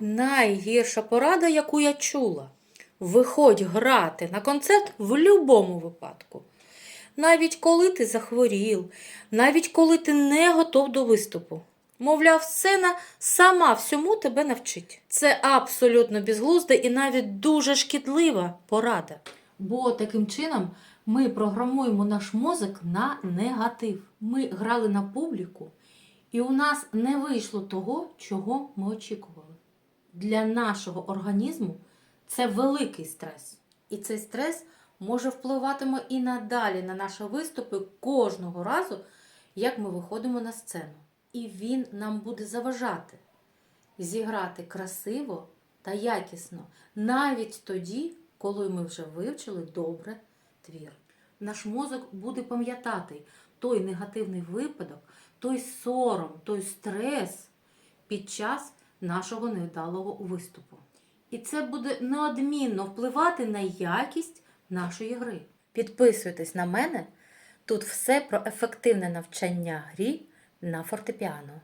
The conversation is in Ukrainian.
Найгірша порада, яку я чула. Виходь грати на концерт в будь-якому випадку. Навіть коли ти захворів, навіть коли ти не готов до виступу. Мовляв, сцена сама всьому тебе навчить. Це абсолютно безглузда і навіть дуже шкідлива порада. Бо таким чином ми програмуємо наш мозок на негатив. Ми грали на публіку, і у нас не вийшло того, чого ми очікували. Для нашого організму це великий стрес. І цей стрес може впливатиме і надалі на наші виступи кожного разу, як ми виходимо на сцену. І він нам буде заважати зіграти красиво та якісно, навіть тоді, коли ми вже вивчили добре твір. Наш мозок буде пам'ятати той негативний випадок, той сором, той стрес під час нашого невдалого виступу. І це буде неодмінно впливати на якість нашої гри. Підписуйтесь на мене. Тут все про ефективне навчання грі на фортепіано.